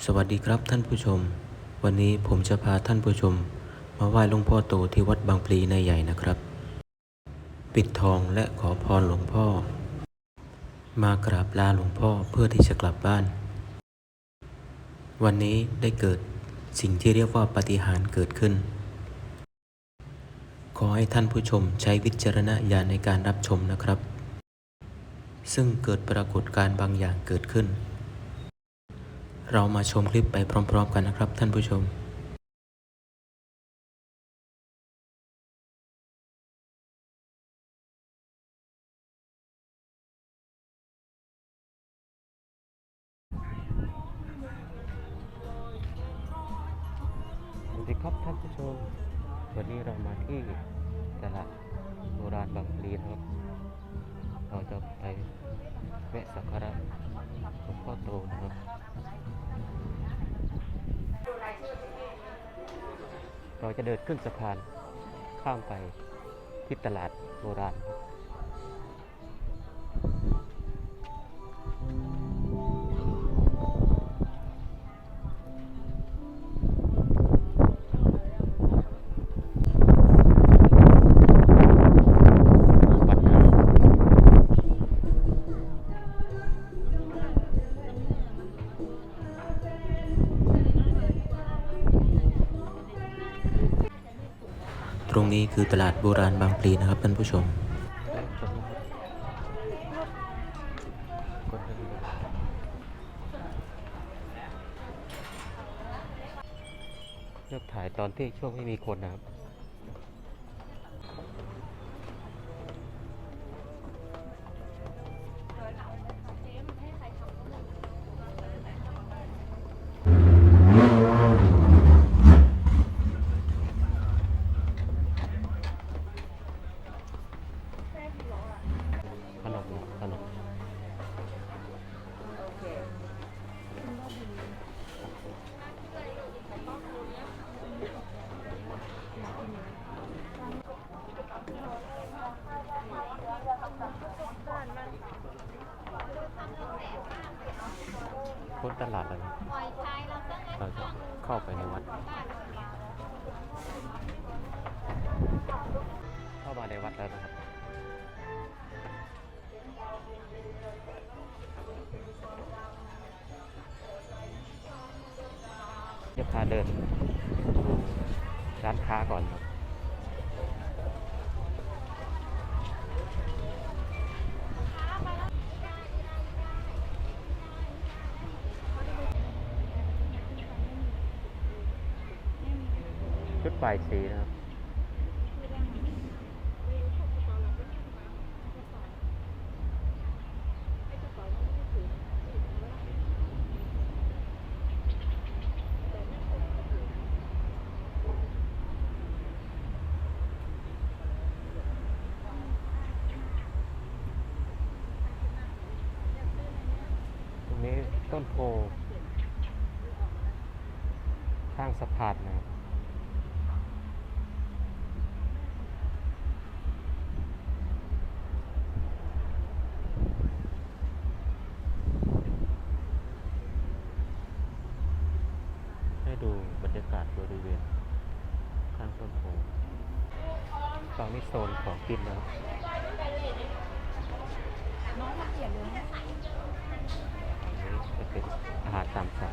สวัสดีครับท่านผู้ชม วันนี้ผมจะพาท่านผู้ชม มาไหว้หลวงพ่อโตที่วัดบางพลีในใหญ่นะครับ ปิดทองและขอพรหลวงพ่อ มากราบลาหลวงพ่อเพื่อที่จะกลับบ้าน วันนี้ได้เกิดสิ่งที่เรียกว่าปฏิหารเกิดขึ้น ขอให้ท่านผู้ชมใช้วิจารณญาณในการรับชมนะครับ ซึ่งเกิดปรากฏการณ์บางอย่างเกิดขึ้น เรามาชมคลิปไปพร้อม ๆ กันนะครับ ท่านผู้ชม สวัสดีครับท่านผู้ชม วันนี้เรามาที่ตลาดโบราณบางพลีนะครับ เราจะไปแวะสักการะหลวงพ่อโตนะครับ เราจะเดินขึ้นสะพานข้ามไปที่ตลาดโบราณ ตรงนี้คือตลาดโบราณบางพลีนะครับท่านผู้ชม เลือกถ่ายตอนที่ช่วงไม่มีคนนะครับ พ้นตลาดแล้วนะเราจะเข้าไปในวัด เข้ามาในวัดแล้วนะครับจะพาเดินดูร้านค้าก่อนครับ ชุดปลายสีนะครับ ตรงนี้ต้นโพข้างสะพานนะครับ ให้ดูบรรยากาศบริเวณข้างต้นโพฝั่งนี้โซนของกินนะครับ อันนี้จะเป็นอาหารตามสั่ง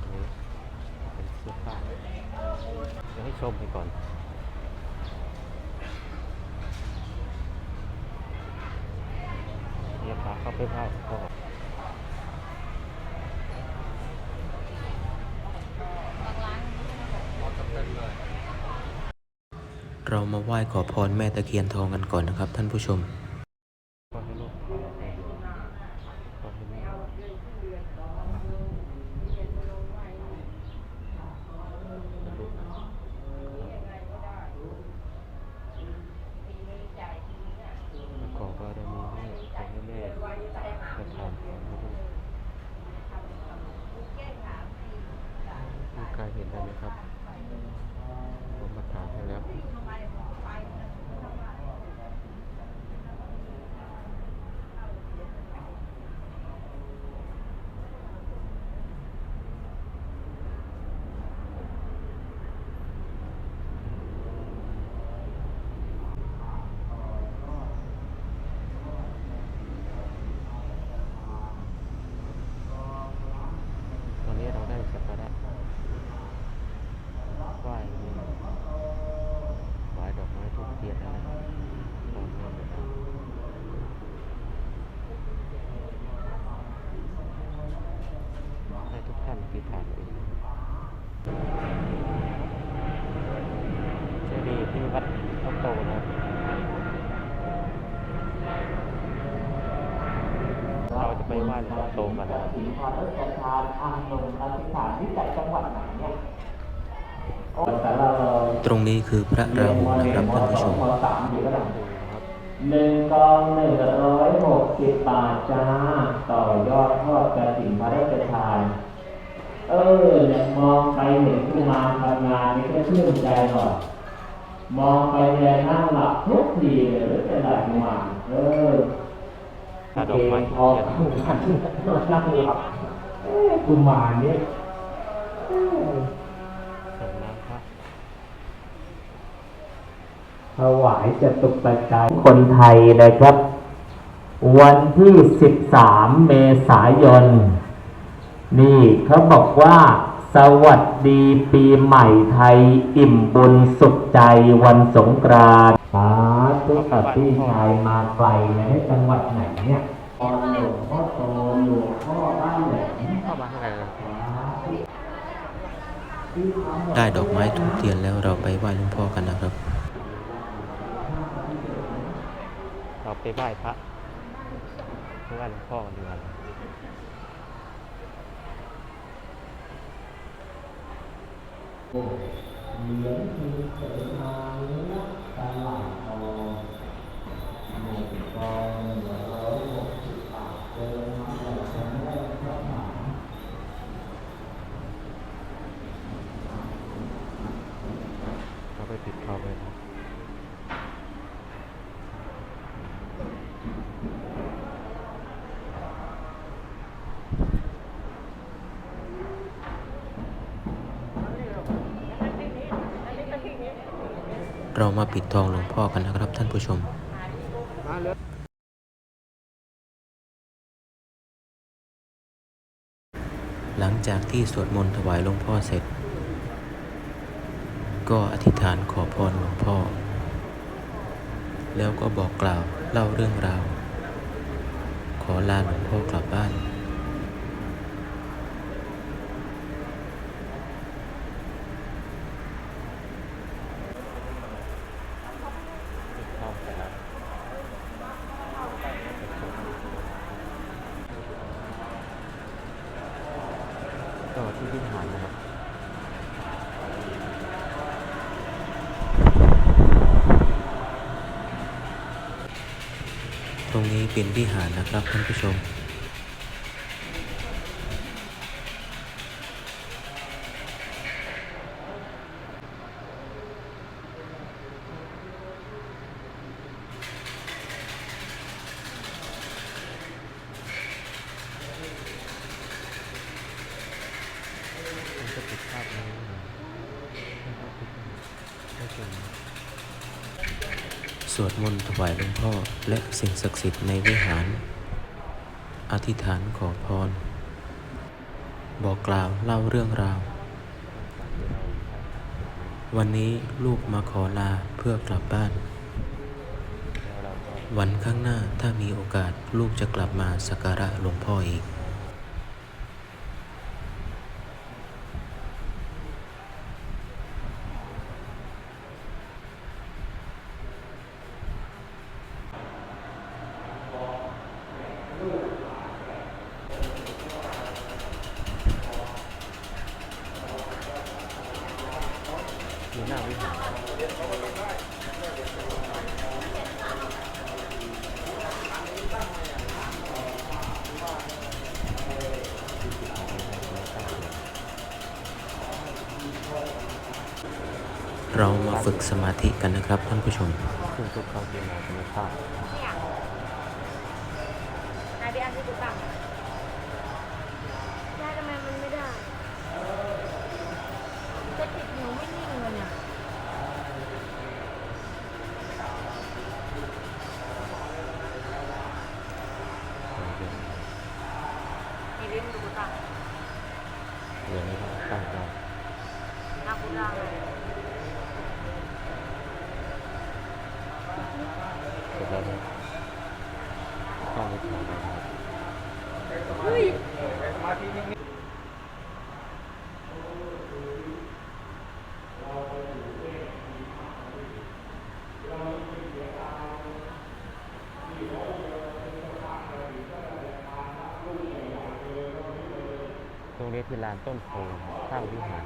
อันนี้เป็นเสื้อผ้า ส้มไปก่อน เรียวพาเข้าไปไหว้หลวงพ่อเรามาไหว้ขอพรแม่ตะเคียนทองกันก่อนนะครับท่านผู้ชม ขอให้ลูกขอให้ลูก ขอบารมีแม่ขอให้แม่ประทานพรให้ลูกมีใครเห็นได้ไหมครับ ผมมาถามให้แล้ว ไหว้หลวงพ่อโตกันนะสีพรรัชทานอังนงอธิษฐานที่จากจังหวัดไหนเนี่ยโอ้แต่เราตรงนี้คือพระราหูนะครับท่านผู้ชมมสามอยู่ก็ได้หนึ่งกองหนึ่งร้อยหกสิบบาทจ้า ต่อยอดทอดกระถิ่นพระราชทาน เออเนี่ยมองไปเห็นกุมารทำงานนี่ก็ชื่นใจหน่อยมองไปแลนั่งหลับทุกทีเลยหรือเป็นไรกุมารเออ ถ้าดอกไม้พอกุมารนั่งหลับเอ้ยกุมารนี่ยถวายจะตุปัจจัยคนไทยนะครับ วันที่ 13 เมษายน นี่เขาบอกว่า สวัสดีปีใหม่ไทย อิ่มบุญสุขใจวันสงกรานต์ สาธุกับพี่ชายมาไกลนะจังหวัดไหนเนี่ยหลวงพ่อโตหลวงพ่อบ้านแหลมเข้ามาข้างในเลยได้ดอกไม้ทูบเทียนแล้วเราไปไหว้หลวงพ่อกันนะครับ เราไปไหว้พระไปไหว้หลวงพ่อกันดีกว่า เหรียญมีเสมาเนื้อตลาดทองหนึ่งกองหนึ่งร้อยหกสิบบาทเดินมาแล้วฉันได้พระหมาเขาไปติดทองเลยนะ เรามาปิดทองหลวงพ่อกันนะครับท่านผู้ชมหลังจากที่สวดมนต์ถวายหลวงพ่อเสร็จ ก็อธิษฐานขอพรหลวงพ่อ แล้วก็บอกกล่าวเล่าเรื่องราว ขอลาหลวงพ่อกลับบ้าน ปิดทองเสร็จแล้วก็ที่พิหารนะครับ ตรงนี้เป็นวิหารนะครับท่านผู้ชม พ่อและสิ่งศักดิ์สิทธิ์ในวิหาร อธิษฐานขอพร บอกกล่าวเล่าเรื่องราว วันนี้ลูกมาขอลาเพื่อกลับบ้าน วันข้างหน้าถ้ามีโอกาสลูกจะกลับมาสักการะหลวงพ่ออีก อยู่หน้าวิหาร เรามาฝึกสมาธิกันนะครับท่านผู้ชมซึ่งทุกเขาเรียนมาธรรมชาติ นายไปอ่านที่ถูกต้องยายทำไมมันไม่ได้จะติดหนูไม่นิ่งเลยเนี่ยมีลิ้นดูตัง เรียนไม่ได้ตั้งใจ นักบุญรัง เสร็จ แล้วนี่ยเข้าไปถามนะครับเฮ้ยตรงนี้ที่ลานต้นโพข้างวิหาร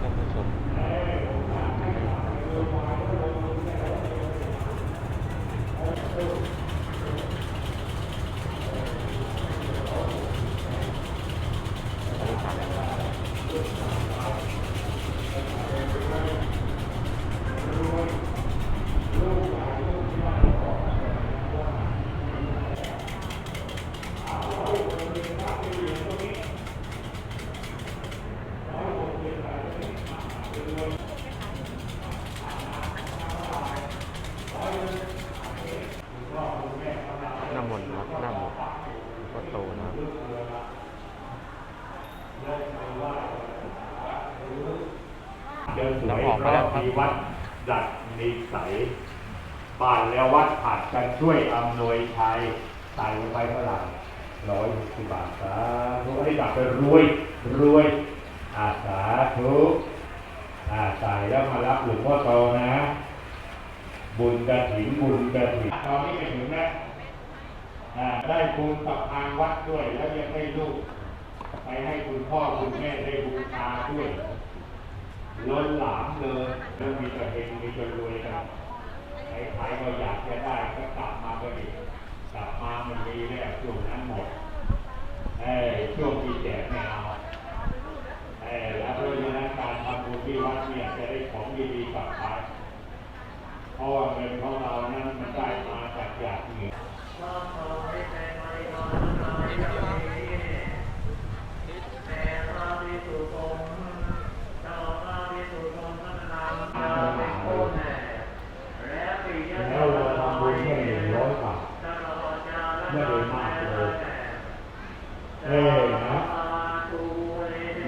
ท่านผู้ชมอันนี้ผ่านแล้วน้ำมนต์ครับน้ำมนต์ก็โตนะครับ เดินสวยรอบที่วัดดัดนิสัย บ้านแล้ววัดผัดกันช่วยอำนวยชัยใส่ลงไปเท่าไหร่ร้อยหกสิบบาทสาธุให้ดับไปรวยรวยอาสาธุอาใส่แล้วมารับหลวงพ่อโตนะ บุญกระถิ่นบุญกระถิ่นตอนนี้ไปถึงแล้วอ่าได้บุญกับทางวัดด้วย แล้วยังให้ลูก ไปให้คุณพ่อคุณแม่ได้บูชาด้วยล้นหลามเลยแล้วมีแต่เฮงมีแต่รวยกันใครๆก็อยากจะได้ก็กลับมาก็ดีกลับมามันมีแล้วช่วงนั้นหมด เอ้ช่วงที่แจกไม่เอาเอ้แล้วเพราะฉะนั้นการทำบุญที่วัดเนี่ยจะได้ของดีๆกลับไปเพราะว่าเงินของเรานั้นมันได้มาจากหยาดเหงื่อ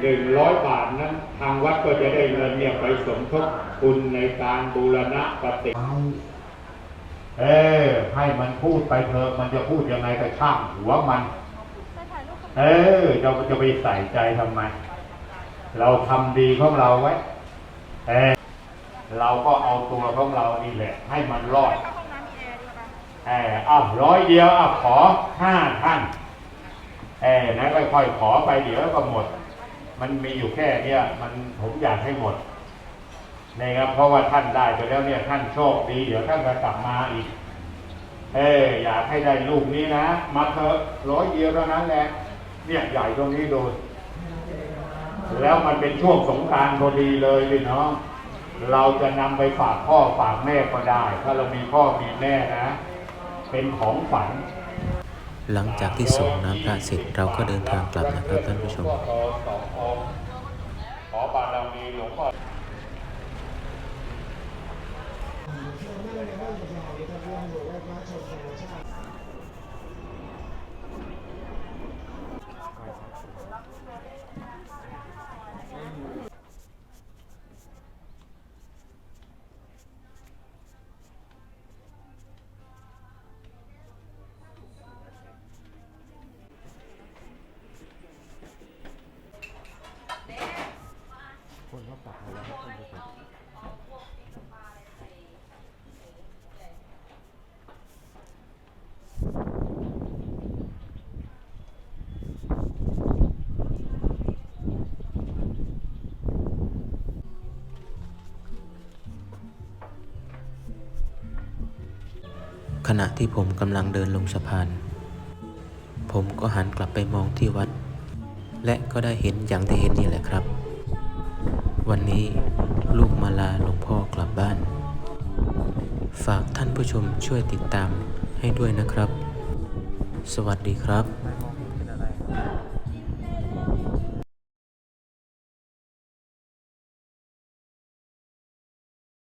หนึ่งร้อยบาทนั้น ทางวัดก็จะได้เงินเนี่ยไปสมทบทุนในการบูรณะปฏิเออให้มันพูดไปเถอะมันจะพูดยังไงก็ช่างหัวมัน เออเราจะไปใส่ใจทำไม เราทำดีของเราไว้ เออเราก็เอาตัวของเรานี่แหละ ให้มันรอดเอออ้าวร้อยเดียวอ้าวขอห้าท่านเออนะค่อยๆขอไปเดี๋ยวก็หมด มันมีอยู่แค่เนี้ยมันผมอยากให้หมดนะครับเพราะว่าท่านได้ไปแล้วเนี่ยท่านโชคดี เดี๋ยวท่านจะกลับมาอีก เอออยากให้ได้ลูกนี้นะมาเถอะร้อยเดียวเท่านั้นแหละเนี่ยใหญ่ตรงนี้ดูแล้วมันเป็นช่วงสงการพอดีเลยพี่น้องเราจะนำไปฝากพ่อฝากแม่ก็ได้ ถ้าเรามีพ่อมีแม่นะ เป็นของฝัน หลังจากที่ส่งน้ำพระเสร็จเราก็เดินทางกลับนะครับท่านผู้ชม Thank you. ณะที่ผมกำลังเดินลงสะพาน ผมก็หันกลับไปมองที่วัด และก็ได้เห็นอย่างที่เห็นนี่แหละครับ วันนี้ลูกมาลาหลวงพ่อกลับบ้าน ฝากท่านผู้ชมช่วยติดตามให้ด้วยนะครับ สวัสดีครับ